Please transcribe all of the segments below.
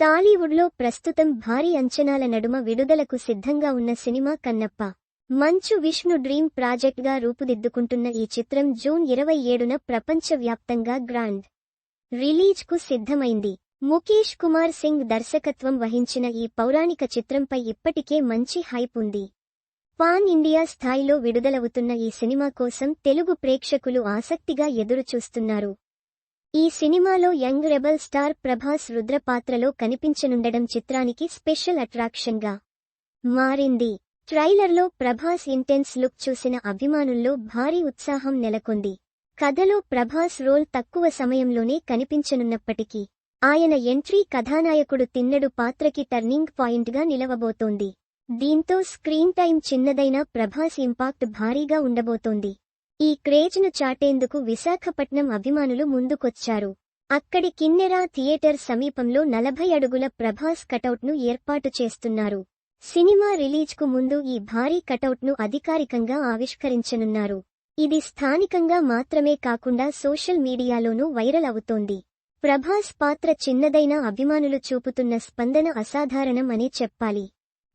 టాలీవుడ్లో ప్రస్తుతం భారీ అంచనాల నడుమ విడుదలకు సిద్ధంగా ఉన్న సినిమా కన్నప్ప. మంచు విష్ణు డ్రీమ్ ప్రాజెక్ట్గా రూపుదిద్దుకుంటున్న ఈ చిత్రం జూన్ ఇరవై ఏడున ప్రపంచవ్యాప్తంగా గ్రాండ్ రిలీజ్కు సిద్ధమైంది. ముఖేష్ కుమార్ సింగ్ దర్శకత్వం వహించిన ఈ పౌరాణిక చిత్రంపై ఇప్పటికే మంచి హైప్ ఉంది. పాన్ ఇండియా స్థాయిలో విడుదలవుతున్న ఈ సినిమా కోసం తెలుగు ప్రేక్షకులు ఆసక్తిగా ఎదురుచూస్తున్నారు. ఈ సినిమాలో young rebel star Prabhas Rudra పాత్రలో కనిపించనుండడం చిత్రానికి స్పెషల్ అట్రాక్షన్గా మారింది. ట్రైలర్లో ప్రభాస్ ఇంటెన్స్ లుక్ చూసిన అభిమానుల్లో భారీ ఉత్సాహం నెలకొంది. కథలో ప్రభాస్ రోల్ తక్కువ సమయంలోనే కనిపించనున్నప్పటికీ ఆయన ఎంట్రీ కథానాయకుడు తిన్నడు పాత్రకి టర్నింగ్ పాయింట్గా నిలవబోతోంది. దీంతో స్క్రీన్ టైం చిన్నదైన ప్రభాస్ ఇంపాక్ట్ భారీగా ఉండబోతోంది. ఈ క్రేజ్ను చాటేందుకు విశాఖపట్నం అభిమానులు ముందుకొచ్చారు. అక్కడి కిన్నెరా థియేటర్ సమీపంలో నలభై అడుగుల ప్రభాస్ కటౌట్ను ఏర్పాటు చేస్తున్నారు. సినిమా రిలీజ్కు ముందు ఈ భారీ కటౌట్ను అధికారికంగా ఆవిష్కరించనున్నారు. ఇది స్థానికంగా మాత్రమే కాకుండా సోషల్ మీడియాలోనూ వైరల్ అవుతోంది. ప్రభాస్ పాత్ర చిన్నదైన అభిమానులు చూపుతున్న స్పందన అసాధారణం అనే చెప్పాలి.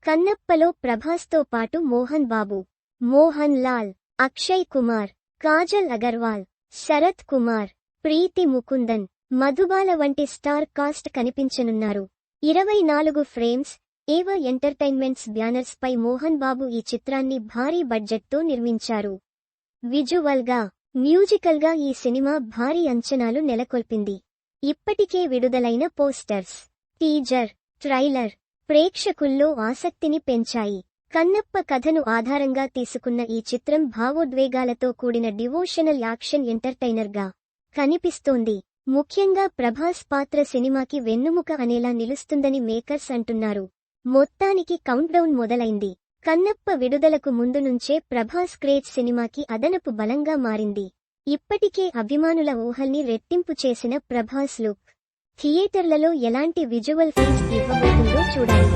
కన్నప్పలో ప్రభాస్తో పాటు మోహన్ బాబు మోహన్ లాల్ అక్షయ్ కుమార్ కాజల్ అగర్వాల్ శరత్ కుమార్ ప్రీతి ముకుందన్ మధుబాల వంటి స్టార్ కాస్ట్ కనిపించనున్నారు. ఇరవై నాలుగు ఫ్రేమ్స్ ఏవ ఎంటర్టైన్మెంట్స్ బ్యానర్స్ పై మోహన్ బాబు ఈ చిత్రాన్ని భారీ బడ్జెట్తో నిర్మించారు. విజువల్గా మ్యూజికల్గా ఈ సినిమా భారీ అంచనాలు నెలకొల్పింది. ఇప్పటికే విడుదలైన పోస్టర్స్ టీజర్ ట్రైలర్ ప్రేక్షకుల్లో ఆసక్తిని పెంచాయి. కన్నప్ప కథను ఆధారంగా తీసుకున్న ఈ చిత్రం భావోద్వేగాలతో కూడిన డివోషనల్ యాక్షన్ ఎంటర్టైనర్గా కనిపిస్తోంది. ముఖ్యంగా ప్రభాస్ పాత్ర సినిమాకి వెన్నుముక అనేలా నిలుస్తుందని మేకర్స్ అంటున్నారు. మొత్తానికి కౌంట్డౌన్ మొదలైంది. కన్నప్ప విడుదలకు ముందు నుంచే ప్రభాస్ క్రేజ్ సినిమాకి అదనపు బలంగా మారింది. ఇప్పటికే అభిమానుల ఊహల్ని రెట్టింపు చేసిన ప్రభాస్ లుక్. థియేటర్లలో ఎలాంటి విజువల్ ఫీల్స్ ఇవ్వబోతుందో చూడాలి.